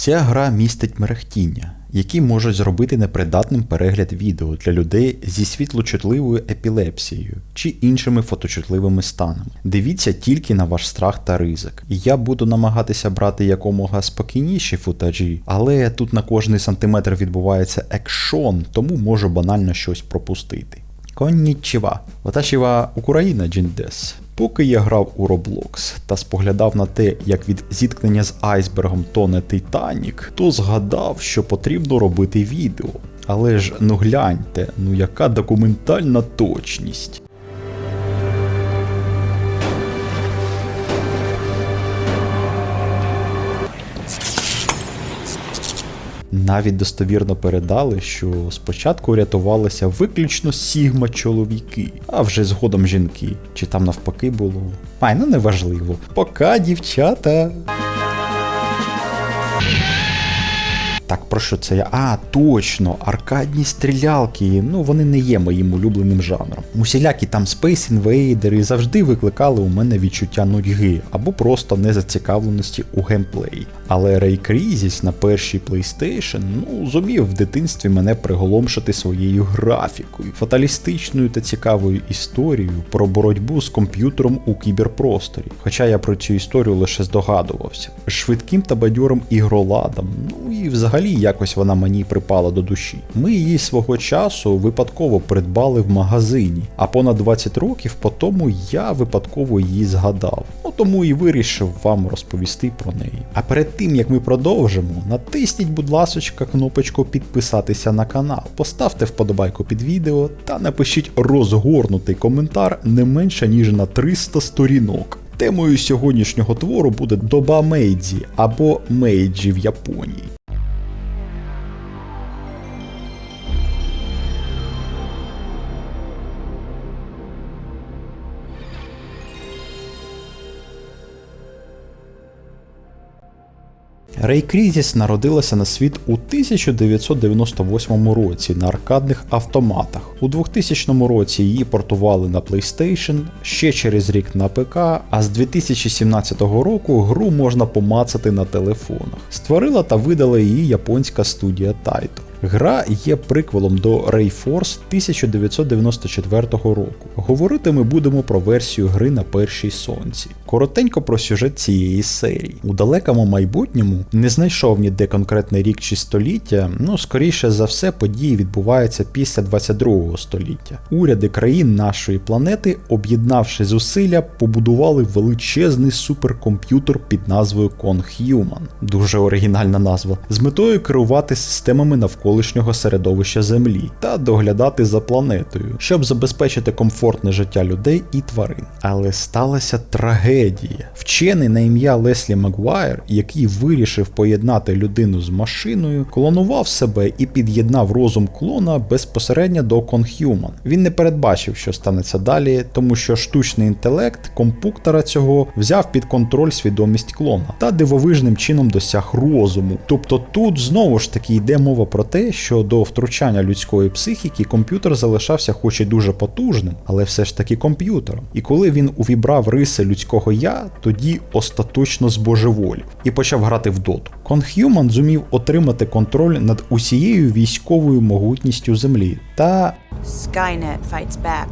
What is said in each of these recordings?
Ця гра містить мерехтіння, які можуть зробити непридатним перегляд відео для людей зі світлочутливою епілепсією чи іншими фоточутливими станами. Дивіться тільки на ваш страх та ризик. Я буду намагатися брати якомога спокійніші футажі, але тут на кожний сантиметр відбувається екшон, тому можу банально щось пропустити. Коннічіва. Ваташіва Україна Джіндес. Поки я грав у Roblox та споглядав на те, як від зіткнення з айсбергом тоне Титанік, то згадав, що потрібно робити відео. Але ж ну гляньте, ну яка документальна точність. Навіть достовірно передали, що спочатку рятувалися виключно сігма чоловіки, а вже згодом жінки. Чи там навпаки було? Ай, ну неважливо. Пока, дівчата. Так, про що це я? А, точно, аркадні стрілялки. Ну, вони не є моїм улюбленим жанром. Усілякі там Space Invader завжди викликали у мене відчуття нудьги або просто незацікавленості у геймплеї. Але Ray Crisis на першій PlayStation ну, зумів в дитинстві мене приголомшити своєю графікою, фаталістичною та цікавою історією про боротьбу з комп'ютером у кіберпросторі. Хоча я про цю історію лише здогадувався. Швидким та бадьорим ігроладом, ну і взагалі якось вона мені припала до душі. Ми її свого часу випадково придбали в магазині, а понад 20 років по тому я випадково її згадав. Ну тому і вирішив вам розповісти про неї. А перед тим як ми продовжимо, натисніть, будь ласочка, кнопочку підписатися на канал, поставте вподобайку під відео та напишіть розгорнутий коментар не менше ніж на 300 сторінок. Темою сьогоднішнього твору буде доба Мейдзі або Мейджі в Японії. Рей Crisis народилася на світ у 1998 році на аркадних автоматах. У 2000 році її портували на PlayStation, ще через рік на ПК, а з 2017 року гру можна помацати на телефонах. Створила та видала її японська студія Taito. Гра є приквелом до Rayforce 1994 року. Говорити ми будемо про версію гри на першій сонці. Коротенько про сюжет цієї серії. У далекому майбутньому не знайшов ніде конкретний рік чи століття, ну скоріше за все події відбуваються після 22 століття. Уряди країн нашої планети, об'єднавши зусилля, побудували величезний суперкомп'ютер під назвою Conhuman. Дуже оригінальна назва, з метою керувати системами навколишнього середовища Землі та доглядати за планетою, щоб забезпечити комфортне життя людей і тварин. Але сталася трагедія. Вчений на ім'я Леслі Магуайр, який вирішив поєднати людину з машиною, клонував себе і під'єднав розум клона безпосередньо до Conhuman. Він не передбачив, що станеться далі, тому що штучний інтелект компуктора цього взяв під контроль свідомість клона та дивовижним чином досяг розуму. Тобто тут знову ж таки йде мова про те, що до втручання людської психіки комп'ютер залишався хоч і дуже потужним, але все ж таки комп'ютером. І коли він увібрав риси людського я, тоді остаточно збожеволів і почав грати в доту. Conhuman зумів отримати контроль над усією військовою могутністю Землі та Skynet fights back.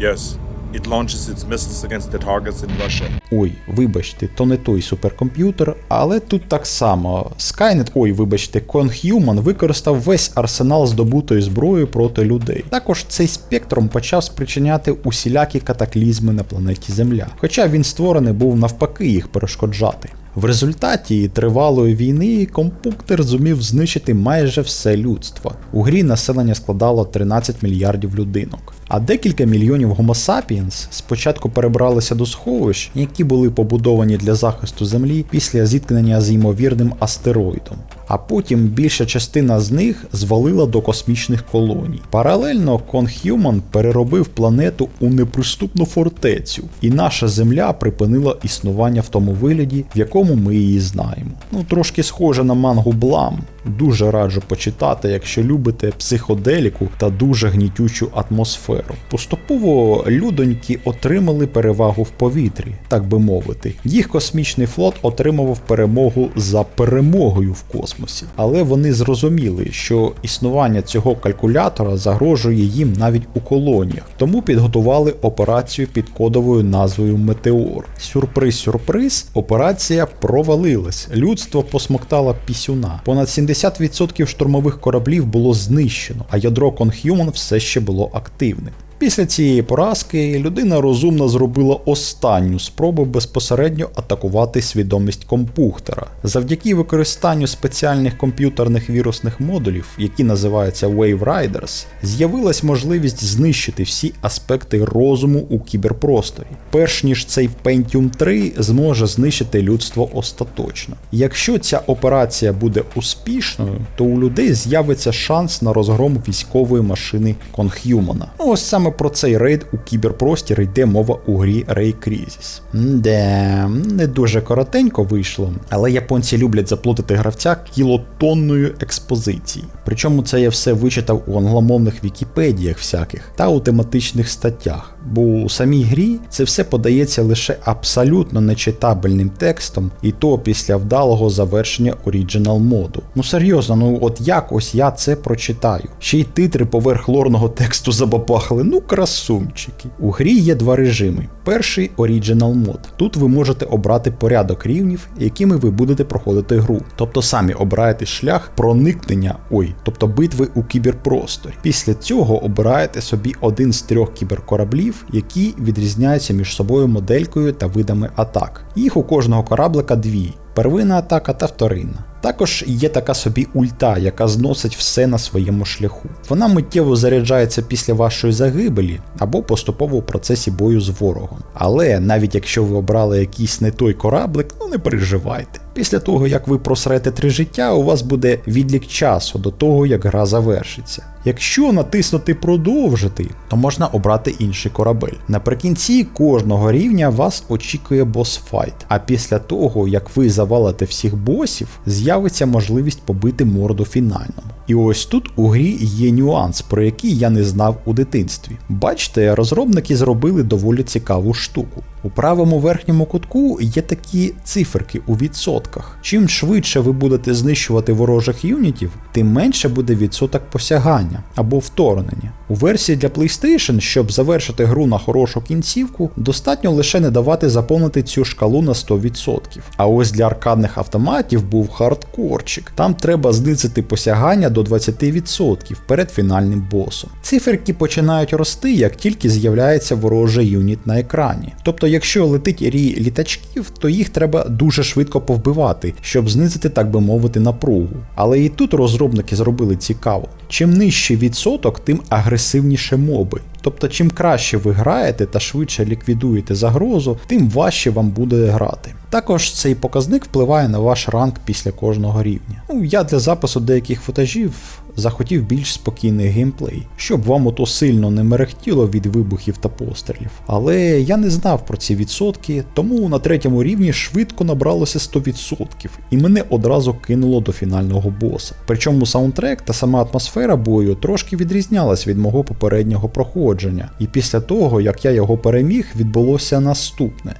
Yes, it launches its missiles against the targets in Russia. Ой, вибачте, то не той суперкомп'ютер, але тут так само. Skynet, ой, вибачте, Conhuman використав весь арсенал здобутої зброї проти людей. Також цей спектром почав спричиняти усілякі катаклізми на планеті Земля, хоча він створений був навпаки їх перешкоджати. В результаті тривалої війни компуктер зумів знищити майже все людство. У грі населення складало 13 мільярдів людинок. А декілька мільйонів Homo sapiens спочатку перебралися до сховищ, які були побудовані для захисту Землі після зіткнення з ймовірним астероїдом. А потім більша частина з них звалила до космічних колоній. Паралельно Conhuman переробив планету у неприступну фортецю, і наша Земля припинила існування в тому вигляді, в якому ми її знаємо. Ну трошки схоже на мангу Блам. Дуже раджу почитати, якщо любите психоделіку та дуже гнітючу атмосферу. Атмосферу. Поступово людоньки отримали перевагу в повітрі, так би мовити. Їх космічний флот отримував перемогу за перемогою в космосі, але вони зрозуміли, що існування цього калькулятора загрожує їм навіть у колоніях, тому підготували операцію під кодовою назвою Метеор. Сюрприз, сюрприз, операція провалилась. Людство посмоктало пісюна. Понад 70% штурмових кораблів було знищено, а ядро Conhuman все ще було активним. Після цієї поразки людина розумно зробила останню спробу безпосередньо атакувати свідомість компухтера. Завдяки використанню спеціальних комп'ютерних вірусних модулів, які називаються Wave Riders, з'явилась можливість знищити всі аспекти розуму у кіберпросторі, перш ніж цей Pentium 3 зможе знищити людство остаточно. Якщо ця операція буде успішною, то у людей з'явиться шанс на розгром військової машини Conhumana. Ну ось саме про цей рейд у кіберпростір йде мова у грі Ray Crisis. Де не дуже коротенько вийшло, але японці люблять заплутати гравця кілотонною експозиції. Причому це я все вичитав у англомовних вікіпедіях всяких та у тематичних статтях. Бо у самій грі це все подається лише абсолютно нечитабельним текстом, і то після вдалого завершення оріджинал моду. Ну серйозно, ну от як ось я це прочитаю? Ще й титри поверх лорного тексту забабахали, ну красунчики. У грі є два режими. Перший оріджинал мод. Тут ви можете обрати порядок рівнів, якими ви будете проходити гру. Тобто самі обираєте шлях проникнення, ой, тобто битви у кіберпросторі. Після цього обираєте собі один з трьох кіберкораблів, які відрізняються між собою моделькою та видами атак. Їх у кожного кораблика дві. Первинна атака та вторинна. Також є така собі ульта, яка зносить все на своєму шляху. Вона миттєво заряджається після вашої загибелі або поступово в процесі бою з ворогом. Але навіть якщо ви обрали якийсь не той кораблик, ну не переживайте. Після того, як ви просрете три життя, у вас буде відлік часу до того, як гра завершиться. Якщо натиснути продовжити, то можна обрати інший корабель. Наприкінці кожного рівня вас очікує босфайт, а після того, як ви завалите всіх босів, з'явиться можливість побити морду фінальному. І ось тут у грі є нюанс, про який я не знав у дитинстві. Бачите, розробники зробили доволі цікаву штуку. У правому верхньому кутку є такі циферки у відсотках. Чим швидше ви будете знищувати ворожих юнітів, тим менше буде відсоток посягання або вторгнення. У версії для PlayStation, щоб завершити гру на хорошу кінцівку, достатньо лише не давати заповнити цю шкалу на 100%. А ось для аркадних автоматів був хардкорчик. Там треба знизити посягання до 20% перед фінальним босом. Циферки починають рости, як тільки з'являється ворожий юніт на екрані. Тобто, якщо летить рій літачків, то їх треба дуже швидко повбивати, щоб знизити, так би мовити, напругу. Але і тут розробники зробили цікаво. Чим нижчий відсоток, тим агресивніше моби. Тобто, чим краще ви граєте та швидше ліквідуєте загрозу, тим важче вам буде грати. Також цей показник впливає на ваш ранг після кожного рівня. Ну, я для запису деяких футажів захотів більш спокійний геймплей, щоб вам ото сильно не мерехтіло від вибухів та пострілів. Але я не знав про ці відсотки, тому на третьому рівні швидко набралося 100%, і мене одразу кинуло до фінального боса. Причому саундтрек та сама атмосфера бою трошки відрізнялась від мого попереднього проходження, і після того, як я його переміг, відбулося наступне.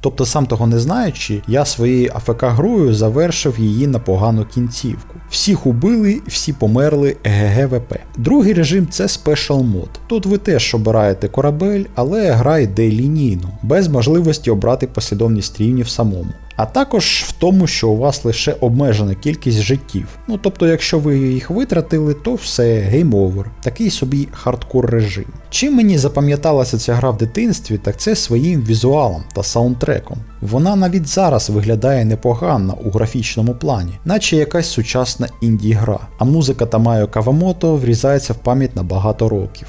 Тобто, сам того не знаючи, я своєю АФК грою завершив її на погану кінцівку. Всіх убили, всі померли ГГВП. Другий режим це Special мод. Тут ви теж обираєте корабель, але гра йде лінійно, без можливості обрати послідовність рівнів самому. А також в тому, що у вас лише обмежена кількість життів. Ну тобто, якщо ви їх витратили, то все, гейм овер. Такий собі хардкор режим. Чим мені запам'яталася ця гра в дитинстві, так це своїм візуалом та саундтреком. Вона навіть зараз виглядає непогано у графічному плані, наче якась сучасна інді-гра, а музика Тамайо Кавамото врізається в пам'ять на багато років.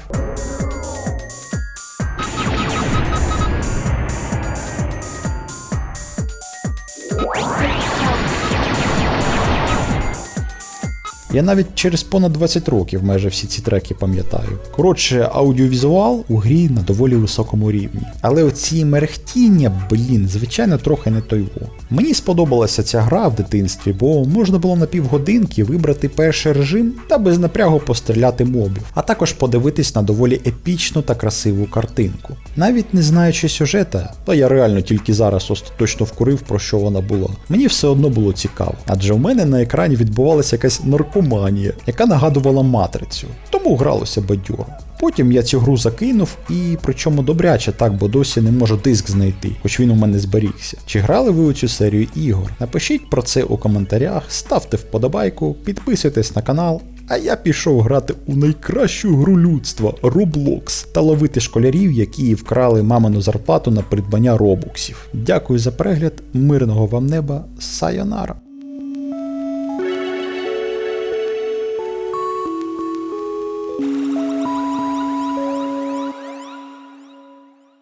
Я навіть через понад 20 років майже всі ці треки пам'ятаю. Коротше, аудіовізуал у грі на доволі високому рівні. Але оці мерехтіння, блін, звичайно, трохи не той. Мені сподобалася ця гра в дитинстві, бо можна було на півгодинки вибрати перший режим та без напрягу постріляти мобів, а також подивитись на доволі епічну та красиву картинку. Навіть не знаючи сюжета, то я реально тільки зараз остаточно вкурив про що вона була. Мені все одно було цікаво, адже в мене на екрані відбувалася якась наркоманія, яка нагадувала матрицю, тому гралося бадьоро. Потім я цю гру закинув і причому добряче так, бо досі не можу диск знайти, хоч він у мене зберігся. Чи грали ви у цю серію ігор? Напишіть про це у коментарях, ставте вподобайку, підписуйтесь на канал. А я пішов грати у найкращу гру людства Roblox та ловити школярів, які вкрали мамину зарплату на придбання робуксів. Дякую за перегляд, мирного вам неба, сайонара!